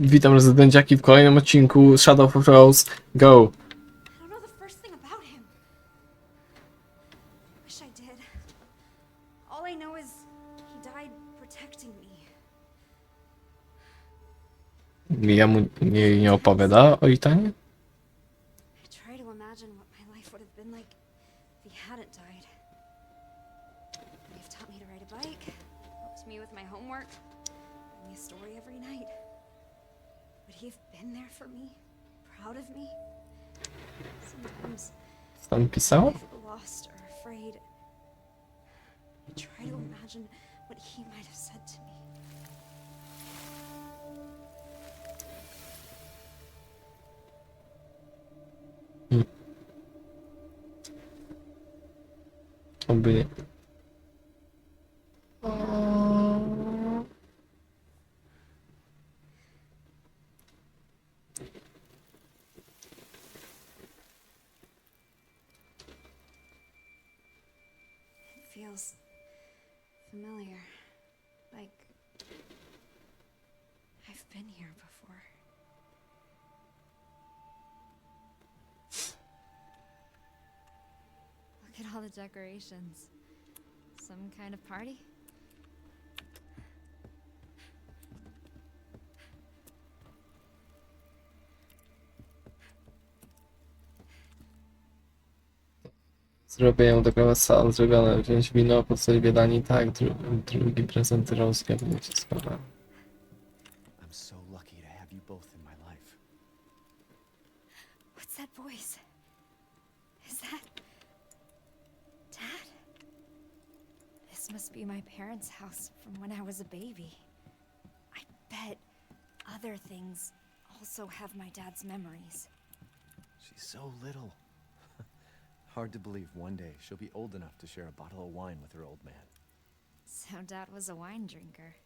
Witam rezydenciaki w kolejnym odcinku Shadow of Rose Go. Ja mu nie, nie opowiada o Itanie? Proud of me? Sometimes tam pisało? I feel lost or afraid. I try to imagine what he might have said to me. Oby feels familiar. Like I've been here before. Look at all the decorations. Some kind of party? Zrobię taką salę zrobione, wziąć wino, podstawić biedani, tak, dru, drugi prezent Rose, będzie sprawa. I'm so lucky to have you both in my life. What's that voice? Is that Dad? This must be my parents' house from when I was a baby. I bet other things also have my dad's memories. She's so little. Hard to believe one day she'll be old enough to share a bottle of wine with her old man. So dad was a wine drinker.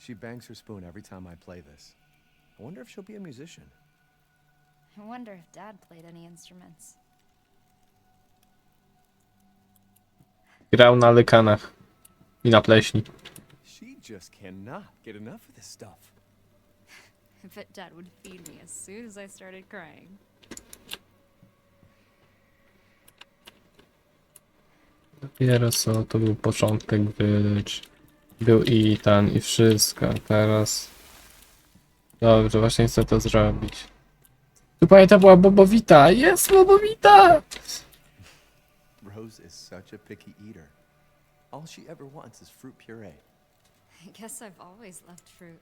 She bangs her spoon every time I play this. I wonder if she'll be a musician. I wonder if dad played any instruments. Grał na lekanach i na pleśni. She just cannot get enough of this stuff. I bet dad would feed me as soon as I started crying. Dopiero co to był początek Village. Był i ten i wszystko. Teraz. Dobrze, właśnie chcę to zrobić. Tu pamiętam była Bobowita! Jest Bobowita! Rose is such a picky eater. All she ever wants is fruit puree. I guess I've always loved fruit.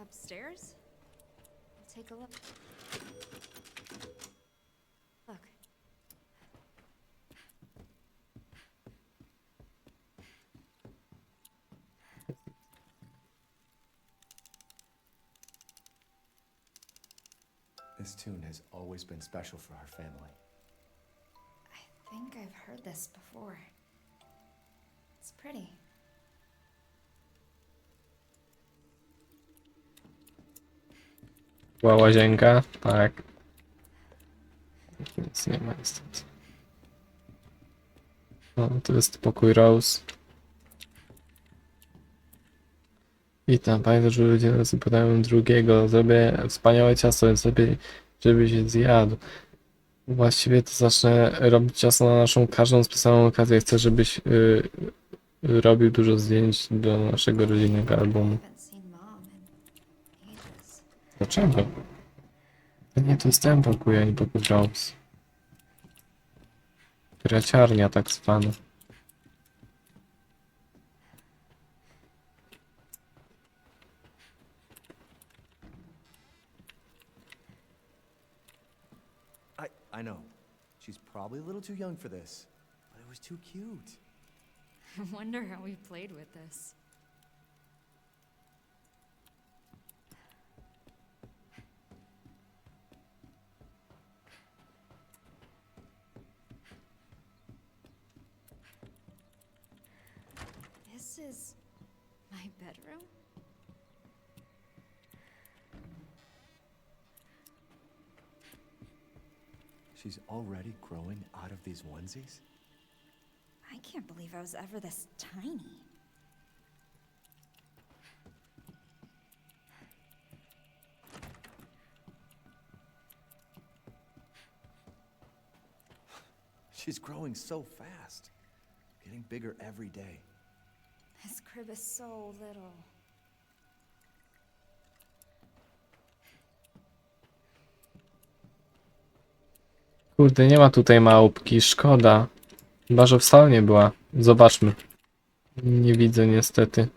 Upstairs? I'll take a look. Look. This tune has always been special for our family. I think I've heard this before. It's pretty. Była łazienka? Tak. Nic nie ma niestety. No, to jest pokój Rose. Witam, pamiętaj, że ludzie nas pytają drugiego. Zrobię wspaniałe ciasto, więc lepiej, żeby się zjadł. Właściwie to zacznę robić ciasto na naszą każdą specjalną okazję. Chcę, żebyś y, y, robił dużo zdjęć do naszego rodzinnego albumu. Dlaczego? To nie to jest ten pokój, a nie pokój Rose. Graciarnia tak zwana. I I know. She's probably a little too young for this, but it was too cute. I wonder how we played with this. This is my bedroom? She's already growing out of these onesies? I can't believe I was ever this tiny. She's growing so fast, getting bigger every day. This crib is so little. Kurde, nie ma tutaj małpki, szkoda. Chyba, że wcale nie była. Zobaczmy. Nie widzę niestety.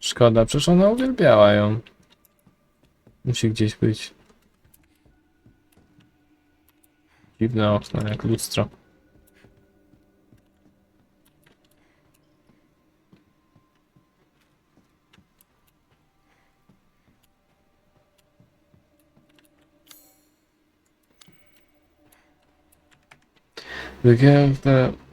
Szkoda, przecież ona uwielbiała ją. Musi gdzieś być. Dziwne okno, jak lustro. Drugiego,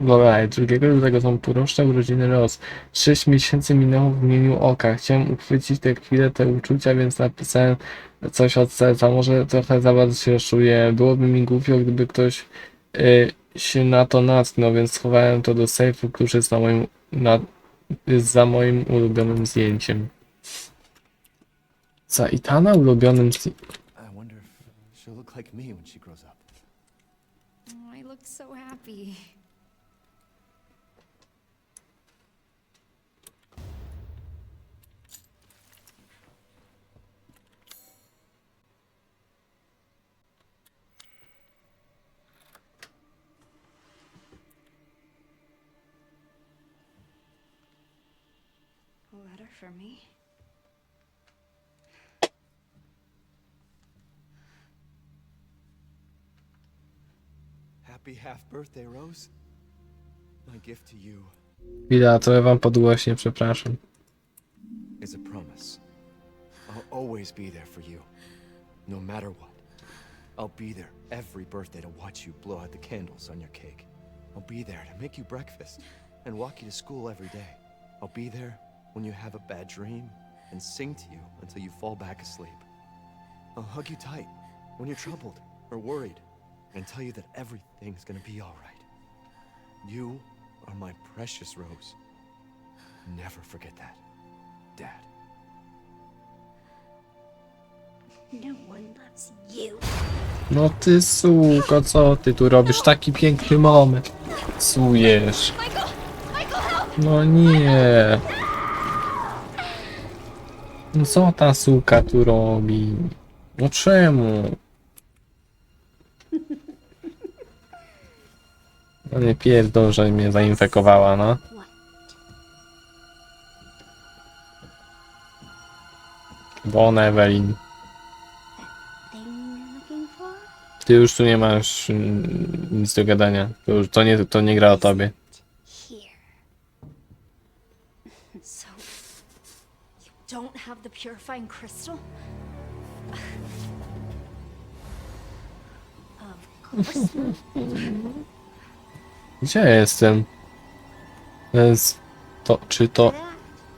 dobra, drugiego lutego są półroczne urodziny Roz. Sześć miesięcy minęło w mieniu oka. Chciałem uchwycić te chwile, te uczucia, więc napisałem coś od serca. Może trochę za bardzo się czuję. Byłoby mi głupio, gdyby ktoś y, się na to natknął, więc schowałem to do sejfu, który jest, na moim, na, za moim ulubionym zdjęciem. Za Itana ulubionym zdjęciem. Looked so happy. A letter for me. Happy half birthday, Rose. My gift to you Chwila, to wam podgłośnie, przepraszam. is a promise. I'll always be there for you, no matter what. I'll be there every birthday to watch you blow out the candles on your cake. I'll be there to make you breakfast and walk you to school every day. I'll be there when you have a bad dream and sing to you until you fall back asleep. I'll hug you tight when you're troubled or worried and tell you that everything's gonna be alright. You are my precious Rose. Never forget that, Dad. No one loves you. No ty suko, co ty tu robisz? Taki piękny moment. Psujesz. No nie. No co ta suka tu robi? No czemu? No nie pierdol, że mnie zainfekowała, no. Looking for? Ty już tu nie masz mm, nic do gadania. To, już, to, nie, to nie gra o tobie. So, you don't have the purifying crystal? Of course. Gdzie ja jestem? To jest to, czy to...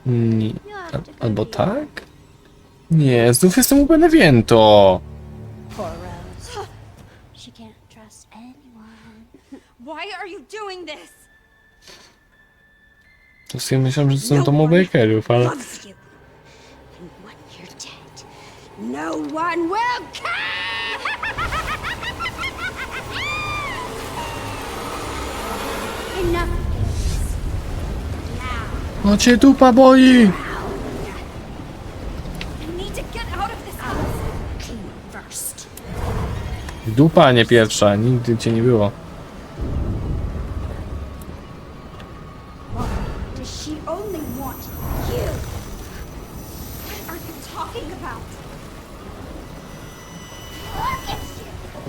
Nie, albo tak? Nie, znów jestem u Beneviento. Poor Rose. She can't trust anyone. Why are you doing this? To sobie myślałem, że to są domu Bakerów, ale... No one will! No cię dupa boi! Dupa, nie pierwsza, nigdy cię nie było.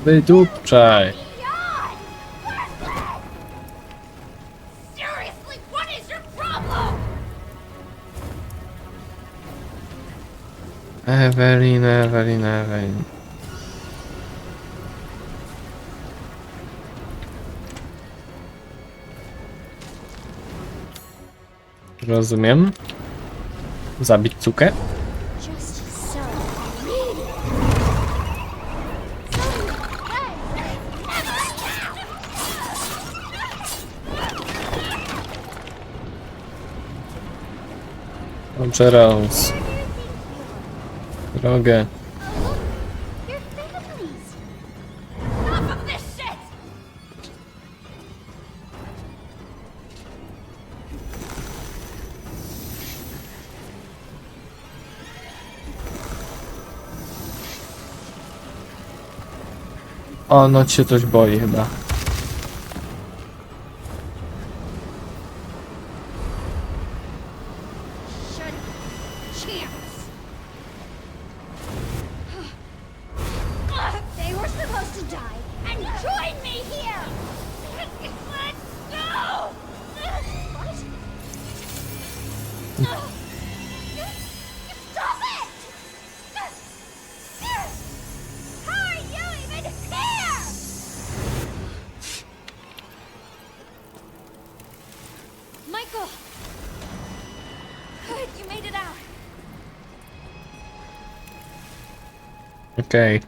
Does Ewelina, Ewelina, Ewelina. Rozumiem. Zabić cukę. Dobrze, Rose. Drogę. O, no cię coś boi chyba. Okej.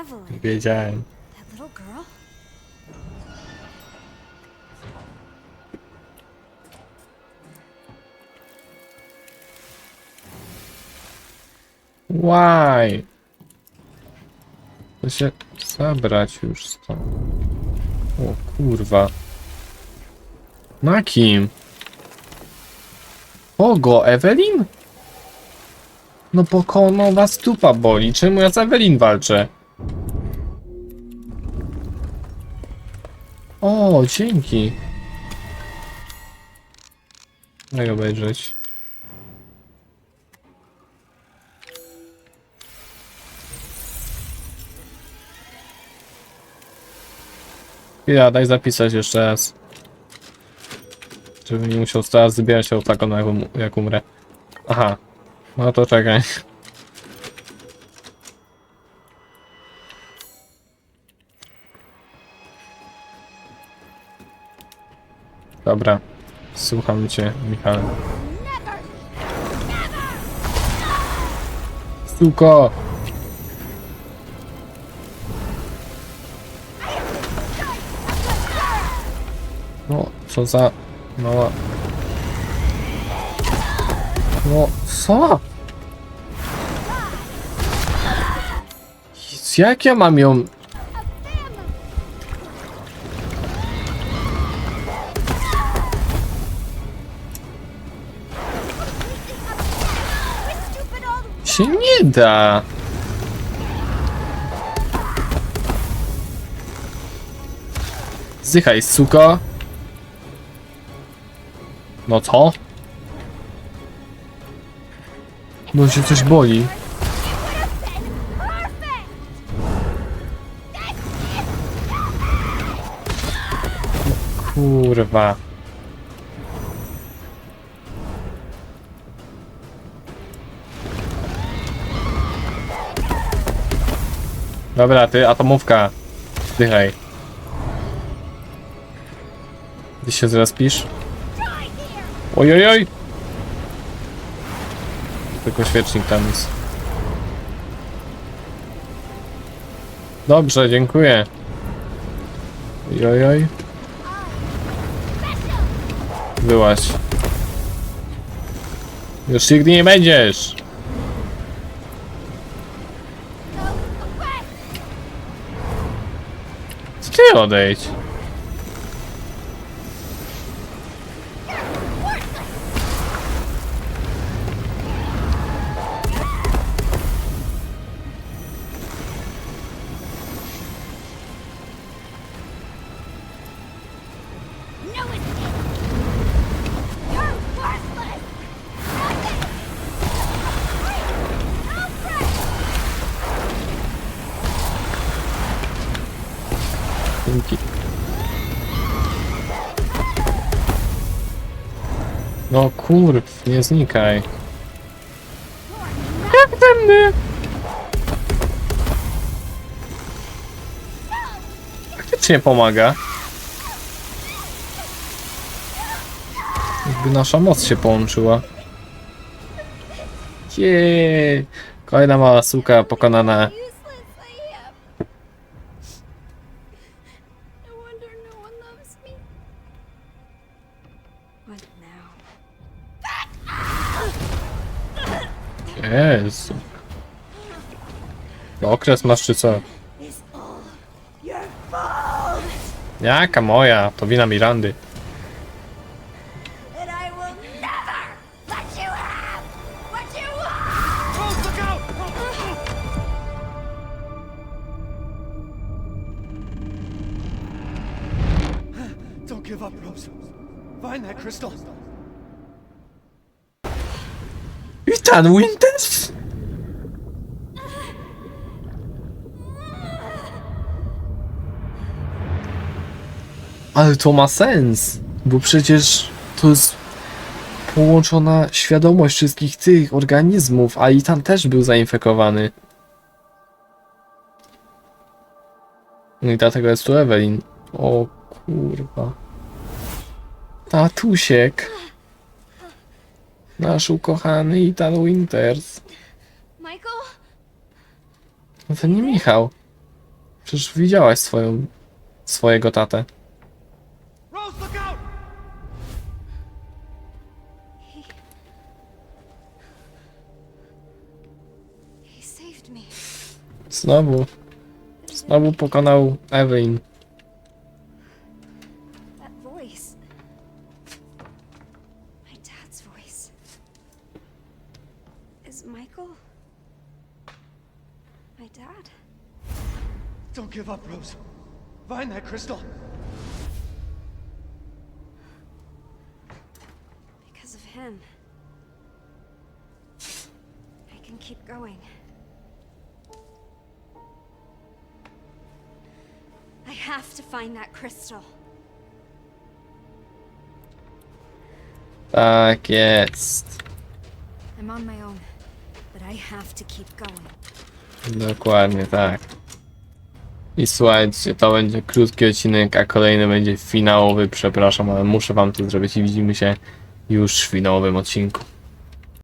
Evelyn, Wiedziałem. that little girl? Why? To się zabrać już stąd. O kurwa. Na kim? Kogo? Ewelin? No pokono was tupa boli. Czemu ja z Ewelin walczę? O, dzięki. Daj obejrzeć. Ja, daj zapisać jeszcze raz. Żebym nie musiał teraz zbierać otakon jak, um, jak umrę. Aha. No to czekaj. Dobra. Słucham cię, Michał. Never! Suko! No, co za... mała... No, co? Jak ja mam ją... Się nie da. Zdychaj, suko. No co? No się coś boli. Kurwa. Dobra, ty atomówka. Zdychaj. Gdzie się zaraz pisz? Ojojoj! Tylko świecznik tam jest. Dobrze, dziękuję. Ojojoj. Byłaś. Już nigdy nie będziesz! Co ty odejdź? Kurw, nie znikaj. Jak tędy? Faktycznie pomaga. Jakby nasza moc się połączyła. Jeee. Kolejna mała suka pokonana. Okres masz czy co? Jaka moja? To wina Mirandy. Don't give up, Rose. Find that crystal. Witan Winters? Ale to ma sens, bo przecież to jest połączona świadomość wszystkich tych organizmów, a i tam też był zainfekowany. No i dlatego jest tu Evelyn. O kurwa. Tatusiek. Nasz ukochany Ethan Winters. Michael? No to nie Michał. Przecież widziałaś swoją, swojego tatę. Znowu, znowu pokonał Evelyn. That voice. My dad's voice. Is Michael my dad? Don't give up, Rose. Find that crystal. Because of him. I can keep going. Have to find that crystal. Tak jest. I'm on my own, but I have to keep going. Dokładnie tak. I słuchajcie, to będzie krótki odcinek, a kolejny będzie finałowy, przepraszam, ale muszę wam to zrobić i widzimy się już w finałowym odcinku.